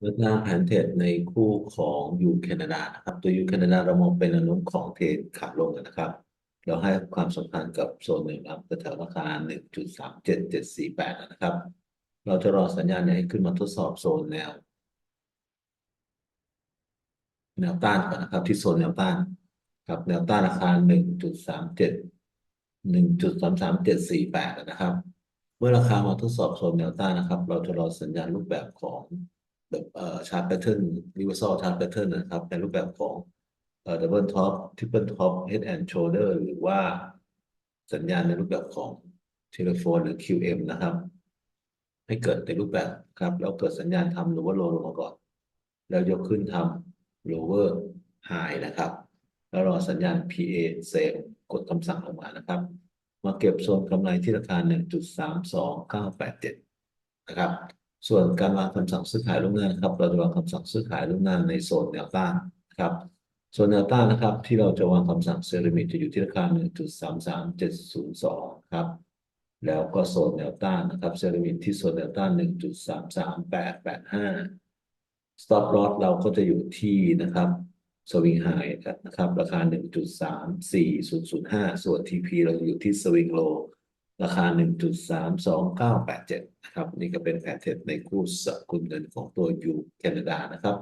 เลือกหน้าแผนเทรดในคู่ของยูแคนาดานะครับ ตัวยูแคนาดาเรามองเป็นแนวโน้มของเทรดขาลงนะครับ เราให้ความสำคัญกับโซนหนึ่งครับแถวราคาหนึ่งจุดสามเจ็ดเจ็ดสี่แปดนะครับ เราจะรอสัญญาณให้ขึ้นมาทดสอบโซนแนว แนวต้านก่อนนะครับ ที่โซนแนวต้านครับแนวต้านราคาหนึ่งจุดสามเจ็ดหนึ่งจุดสามสามเจ็ดสี่แปดนะครับ เมื่อราคามาทดสอบโซนแนวต้านนะครับ เราจะรอสัญญาณรูปแบบของ ชาร์ตแพทเทิร์นรีเวอร์ซอลชาร์ตแพทเทิร์นนะครับในรูปแบบของเดับเบิลท็อปทริปเปิลท็อปเฮดแอนด์โชเดอร์หรือว่าสัญญาณในรูปแบบของเทเลโฟนหรือ QM นะครับ ให้เกิดในรูปแบบครับแล้วเกิดสัญญาณทำ lower low ลลงมาก่อน แล้วยกขึ้นทำ lower high นะครับ แล้วรอสัญญาณ PA sell กดคำสั่งลงมานะครับ มาเก็บโซนกำไรที่ราคา 1.32987 นะครับ ส่วนการวางคำสั่งซื้อขายล่วงหน้านะครับ เราจะวางคำสั่งซื้อขายล่วงหน้าในโซนแนวต้านนะครับโซนแนวต้านนะครับ ที่เราจะวางคำสั่งเซรามิกจะอยู่ที่ราคา 1.33702 ครับ แล้วก็โซนแนวต้านนะครับเซรามิกที่โซนแนวต้าน 1.33885 stop loss เราก็จะอยู่ที่นะครับสวิงไฮนะครับ ราคา 1.34005 ส่วน TP เราอยู่ที่สวิงโล ราคา 1.32987 นะครับ นี่ก็เป็นแผนเทรดในคู่สกุลเงินของตัวยูแคนาดานะครับ